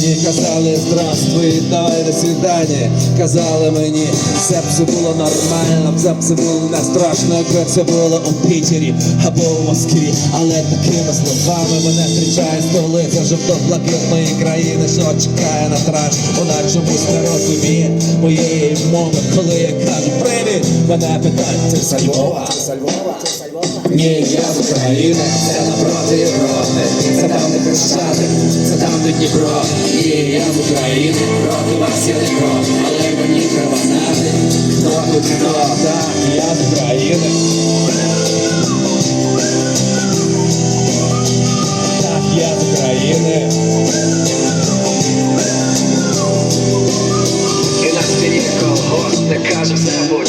Мені казали здравствуй, давай до свидання. Казали мені, все б все було нормально, все б все було не страшно, якби це було у Пітері або у Москві. Але такими словами мене зустрічає столиця жовто-блакитної країни, що чекає на траш. Вона чомусь не розуміє моєї мови, коли я кажу привіт, мене питають, ти з Львова? Ні, я з України, це напроти Європи, це там, де Хрещатик, це там, де Дніпро. Я з України, проти вас я не кров, але мені треба знати, хто тут хто, так, я з України. Так, я з України. І на стіні колгосп не каже все І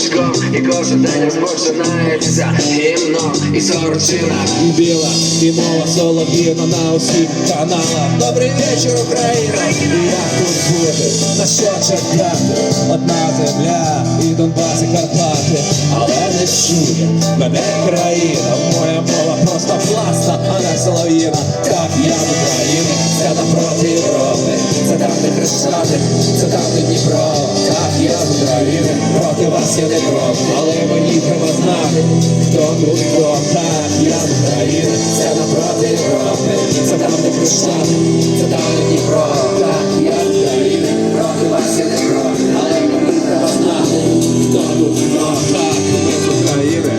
кожен день розпочинається гімном і сорочина біла, і мова солов'їна на усіх каналах. Добрий вечір, Україна! І як тут бути? На що чекати? Одна земля і Донбас, і Карпати. Але не чує мене країна. Моя мова просто власна, а не солов'їна. Так, я з України, це напроти Європи. Це там, де Хрещатик, це там, де Дніпро. Так, я з України, проти вас я не кров, але мені треба знати, хто тут хто. Так, я з України, це напроти Європи. Це там, де Хрещатик, це там, де Дніпро. Так, я з України, проти вас я не кров, але мені треба знати, хто тут хто. Так, я з України.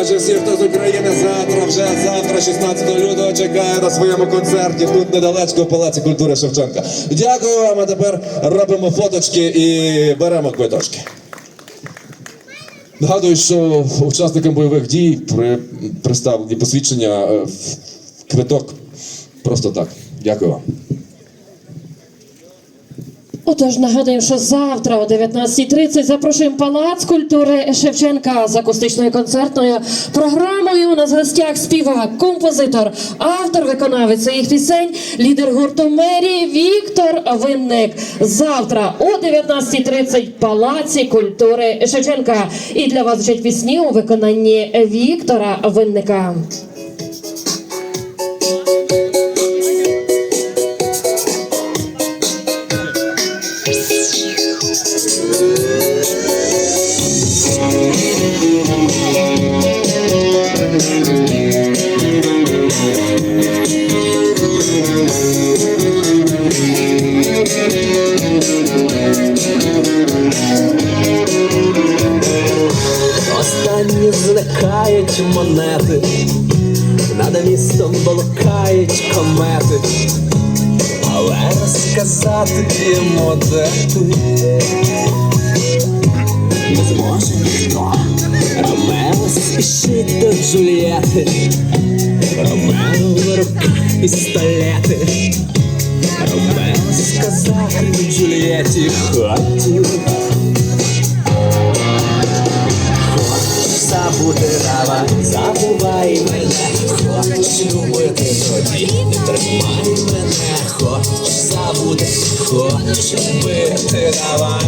Отже, всі, хто з України завтра, вже завтра, 16 лютого, чекає на своєму концерті тут недалечко в Палаці культури Шевченка. Дякую вам, а тепер робимо фоточки і беремо квиточки. Нагадую, що учасникам бойових дій при представлені посвідчення е, в квиток просто так. Дякую вам. Отож, нагадуємо, що завтра о 19.30 запрошуємо Палац культури Шевченка з акустичною концертною програмою. У нас в гостях співак, композитор, автор, виконавець своїх пісень, лідер гурту Мері Віктор Винник. Завтра о 19.30 в Палаці культури Шевченка. І для вас звучать пісні у виконанні Віктора Винника. Зникають монети, над містом блукають комети, але розказати йому де ти не зможе ніхто. Ромео спішить до Джульєти, Ромео в руках пістолети. Ромео сказати Джульєті хотів. Забути давай, забувай мене, хочеш любити тоді, не тримай мене, хочеш забути, хочеш любити, давай.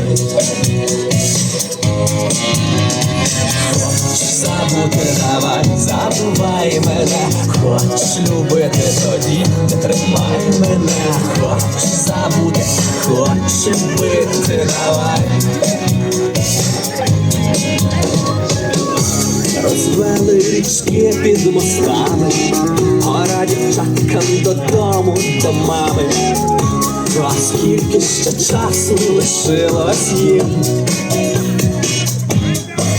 Хочеш забути, давай, забувай мене, хочеш любити тоді, не тримай мене, хочеш забути, хочеш любити, давай. Річки під мостами, гора дівчаткам додому до мами. А скільки ще часу лишилось їм?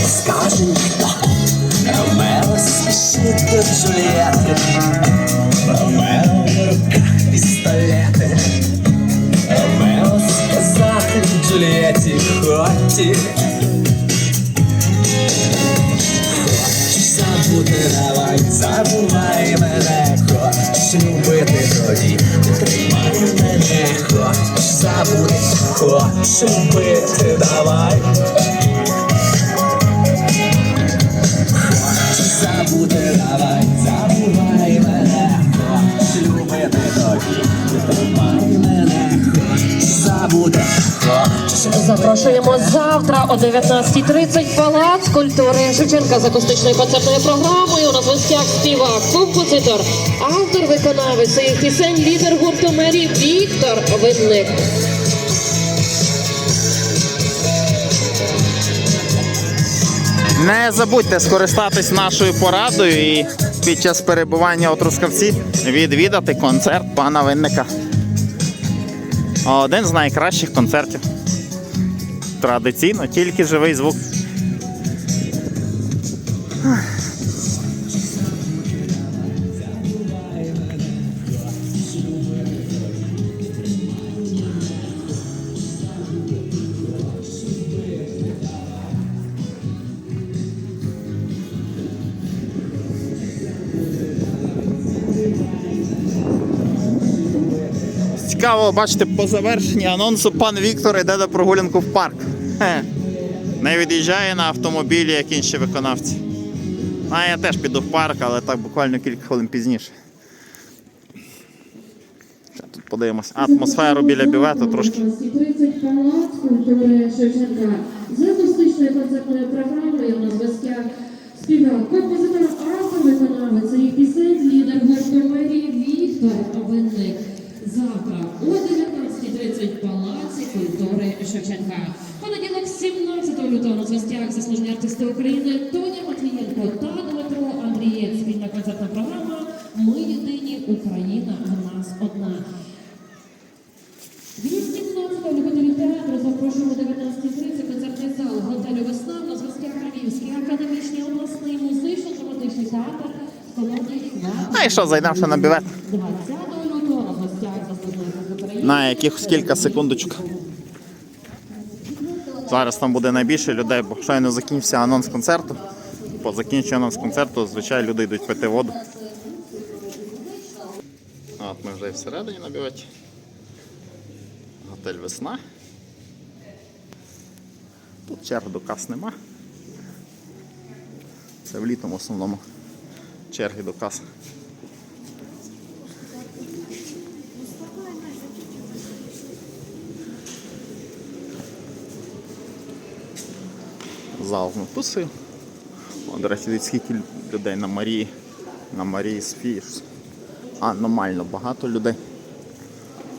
Скаже ніхто, Ромео спішить до Джульєти, Ромео в руках пістолети, Ромео сказати Джульєті хотів. Забути давай, забувай мене, хоч любити тоді, тримай мене, хоч забути, хоч любити, давай. Запрошуємо завтра о 19.30 Палац культури Шевченка з акустичною концертною програмою. На гостях співак, композитор, автор виконавець своїх пісень, лідер гурту Мері Віктор Винник. Не забудьте скористатись нашою порадою і під час перебування у Трускавці відвідати концерт пана Винника. Один з найкращих концертів. Традиційно тільки живий звук. Цікаво, бачите, по завершенні анонсу пан Віктор йде на прогулянку в парк. Не від'їжджає на автомобілі, як інші виконавці. А я теж піду в парк, але так буквально кілька хвилин пізніше. Тут подивимось атмосферу біля бювету трошки. 30 Палац культури Шевченка з акустичною концертною програмою на зв'язках співак, композитор, автор виконавець своїх пісень, лідер гурту Мері Віктор Винник. Завтра о 19.30 Палаці культури Шевченка. Понеділок 17 лютого на зв'язках заслужені артисти України Тоня Матвієнко та Дмитро Андрієць. Спільна концертна програма Ми єдині Україна в нас одна. 217 любителів театру запрошуємо 19.30 концертний зал готелю Весна на зв'язках Львівський академічний обласний музично-драматичний театр колонії А і що, зайдемо ще на бювет? 20 лютого на гостях України. На якихось кілька секундочок. Зараз там буде найбільше людей, бо щойно закінчився анонс концерту. По закінченню анонс концерту, звичайно, люди йдуть пити воду. От ми вже і всередині на. Готель Весна. Тут черг до кас нема. Це в літом в основному черги до кас. Зал написую. О, до речі, скільки людей на Марії. На Марії Софії. Аномально багато людей.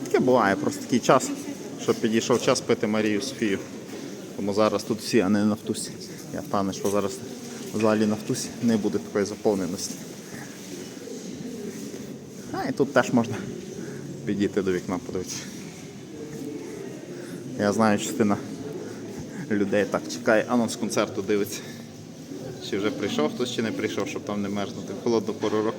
Таке буває, просто такий час, що підійшов час пити Марію Софію. Тому зараз тут всі, а не на Нафтусі. Я впевнений, що зараз в залі Нафтусі не буде такої заповненості. А і тут теж можна підійти до вікна, подивитися. Я знаю, частина людей так чекає анонс концерту, дивиться. Чи вже прийшов хтось, чи не прийшов, щоб там не мерзнути холодну пору року.